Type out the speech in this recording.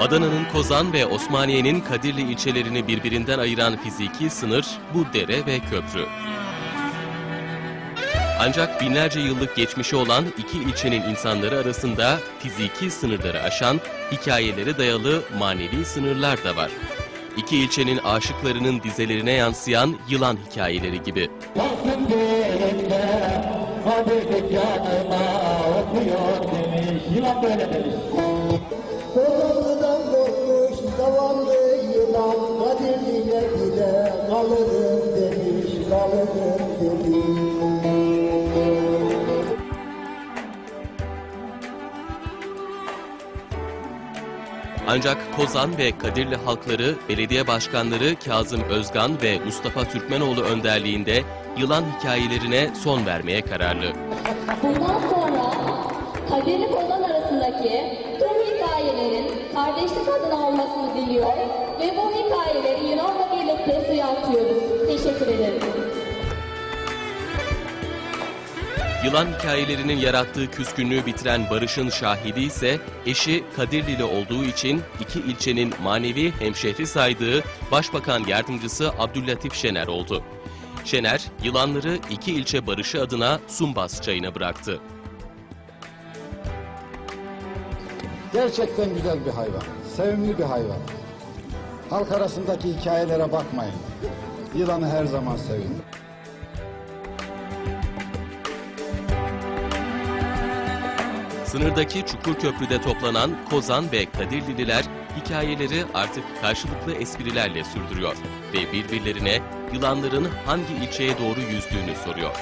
Adana'nın Kozan ve Osmaniye'nin Kadirli ilçelerini birbirinden ayıran fiziki sınır bu dere ve köprü. Ancak binlerce yıllık geçmişi olan iki ilçenin insanları arasında fiziki sınırları aşan, hikayeleri dayalı manevi sınırlar da var. İki ilçenin aşıklarının dizelerine yansıyan yılan hikayeleri gibi. Yılan böyle demiş Ancak Kozan ve Kadirli halkları belediye başkanları Kazım Özgan ve Mustafa Türkmenoğlu önderliğinde yılan hikayelerine son vermeye kararlı. Bundan sonra Kadirli Kozan arasındaki tüm hikayelerin kardeşlik adına olmasını diliyor ve bu hikayeleri Yunan'la birlikte suya atıyoruz. Teşekkür ederim. Yılan hikayelerinin yarattığı küskünlüğü bitiren Barış'ın şahidi ise eşi Kadirlili olduğu için iki ilçenin manevi hemşehri saydığı Başbakan Yardımcısı Abdüllatif Şener oldu. Şener, yılanları iki ilçe barışı adına Sumbas çayına bıraktı. Gerçekten güzel bir hayvan. Sevimli bir hayvan. Halk arasındaki hikayelere bakmayın. Yılanı her zaman sevin. Sınırdaki Çukurköprü'de toplanan Kozan ve Kadirlililer hikayeleri artık karşılıklı esprilerle sürdürüyor ve birbirlerine yılanların hangi ilçeye doğru yüzdüğünü soruyor.